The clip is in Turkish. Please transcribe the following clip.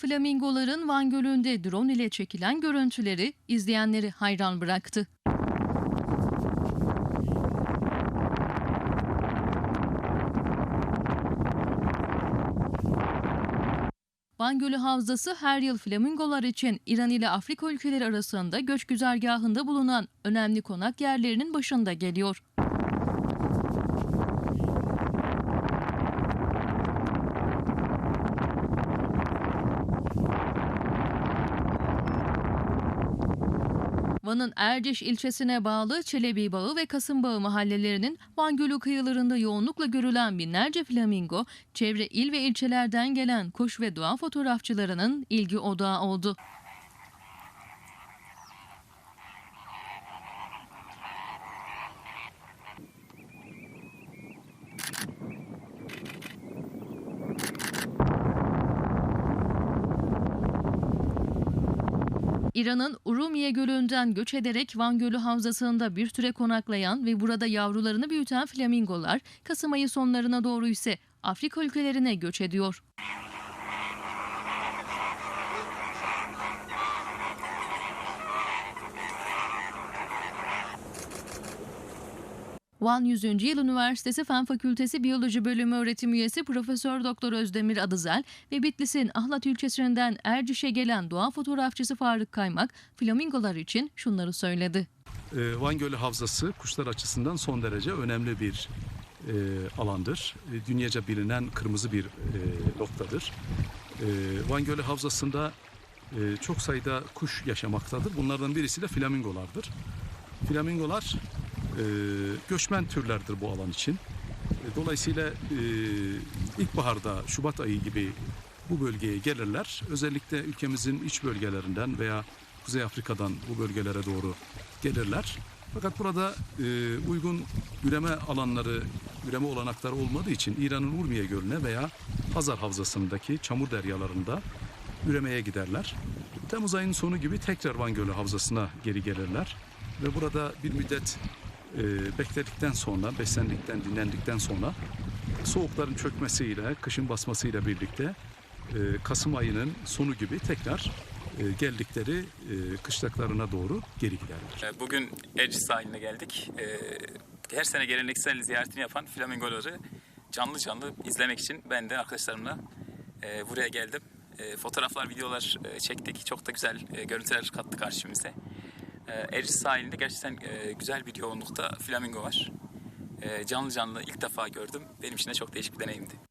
Flamingoların Van Gölü'nde drone ile çekilen görüntüleri izleyenleri hayran bıraktı. Van Gölü Havzası her yıl flamingolar için İran ile Afrika ülkeleri arasında göç güzergahında bulunan önemli konak yerlerinin başında geliyor. Van'ın Erciş ilçesine bağlı Çelebi Bağı ve Kasımbağı mahallelerinin Van Gölü kıyılarında yoğunlukla görülen binlerce flamingo, çevre il ve ilçelerden gelen kuş ve doğa fotoğrafçılarının ilgi odağı oldu. İran'ın Urumiye Gölü'nden göç ederek Van Gölü Havzası'nda bir süre konaklayan ve burada yavrularını büyüten flamingolar, Kasım ayı sonlarına doğru ise Afrika ülkelerine göç ediyor. Van 100. Yıl Üniversitesi Fen Fakültesi Biyoloji Bölümü öğretim üyesi Profesör Doktor Özdemir Adızel ve Bitlis'in Ahlat ilçesinden Erciş'e gelen doğa fotoğrafçısı Faruk Kaymak flamingolar için şunları söyledi. Ee, Van Gölü Havzası kuşlar açısından son derece önemli bir e, alandır. E, dünyaca bilinen kırmızı bir e, noktadır. E, Van Gölü Havzası'nda e, çok sayıda kuş yaşamaktadır. Bunlardan birisi de flamingolardır. Flamingolar e, göçmen türlerdir bu alan için. E, dolayısıyla e, ilkbaharda Şubat ayı gibi bu bölgeye gelirler. Özellikle ülkemizin iç bölgelerinden veya Kuzey Afrika'dan bu bölgelere doğru gelirler. Fakat burada e, uygun üreme alanları, üreme olanakları olmadığı için İran'ın Urmiye Gölü'ne veya Hazar Havzası'ndaki çamur deryalarında üremeye giderler. Temmuz ayının sonu gibi tekrar Van Gölü Havzası'na geri gelirler. Ve burada bir müddet e, bekledikten sonra, beslendikten, dinlendikten sonra soğukların çökmesiyle, kışın basmasıyla birlikte e, Kasım ayının sonu gibi tekrar e, geldikleri e, kışlaklarına doğru geri giderler. Ee, Bugün Erciş sahiline geldik. Ee, Her sene geleneksel ziyaretini yapan flamingoları canlı canlı izlemek için ben de arkadaşlarımla e, buraya geldim. E, Fotoğraflar, videolar e, çektik. Çok da güzel e, görüntüler kattı karşımıza. Erciş sahilinde gerçekten e, güzel bir yoğunlukta flamingo var. E, Canlı canlı ilk defa gördüm. Benim için de çok değişik bir deneyimdi.